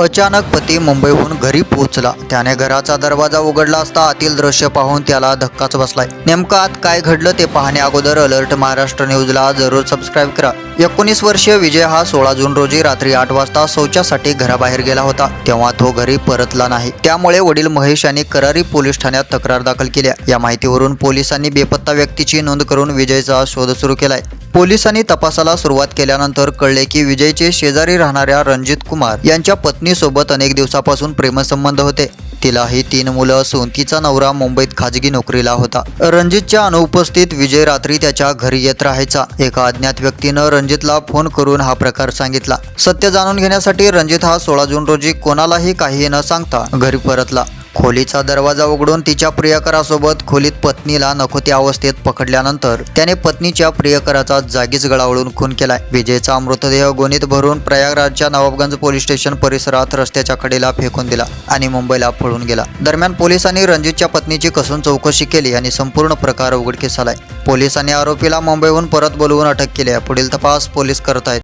अचानक पती मुंबईहून घरी पोहोचला. त्याने घराचा दरवाजा उघडला असता आतील दृश्य पाहून त्याला धक्काच बसलाय. नेमकं आत काय घडलं ते पाहण्या अगोदर अलर्ट महाराष्ट्र न्यूजला जरूर सबस्क्राईब करा. एकोणीस वर्षीय विजय हा सोळा जून रोजी रात्री आठ वाजता शौचासाठी घराबाहेर गेला होता. तेव्हा तो घरी परतला नाही. त्यामुळे वडील महेश यांनी करारी पोलीस ठाण्यात तक्रार दाखल केली या माहितीवरून पोलिसांनी बेपत्ता व्यक्तीची नोंद करून विजयचा शोध सुरू केलाय. पोलिसांनी तपासाला सुरुवात केल्यानंतर कळले की विजयचे शेजारी राहणाऱ्या रणजित कुमार यांच्या पत्नीसोबत अनेक दिवसापासून प्रेमसंबंध होते. तिलाही तीन मुलं असून तिचा नवरा मुंबईत खाजगी नोकरीला होता. रणजितच्या अनुपस्थित विजय रात्री त्याच्या घरी येत राहायचा. एका अज्ञात व्यक्तीनं रणजितला फोन करून हा प्रकार सांगितला. सत्य जाणून घेण्यासाठी रणजित हा सोळा जून रोजी कोणालाही काही न सांगता घरी परतला. खोलीचा दरवाजा उघडून तिच्या प्रियकरासोबत खोलीत पत्नीला नको त्या अवस्थेत पकडल्यानंतर त्याने पत्नीच्या प्रियकराचा जागीच गळावळून खून केलाय. विजयचा मृतदेह गोणीत भरून प्रयागराजच्या नवाबगंज पोलीस स्टेशन परिसरात रस्त्याच्या कडेला फेकून दिला आणि मुंबईला पळून गेला. दरम्यान पोलिसांनी रणजितच्या पत्नीची कसून चौकशी केली आणि संपूर्ण प्रकार उघडकीस आलाय. पोलिसांनी आरोपीला मुंबईहून परत बोलवून अटक केली आहे. पुढील तपास पोलीस करत आहेत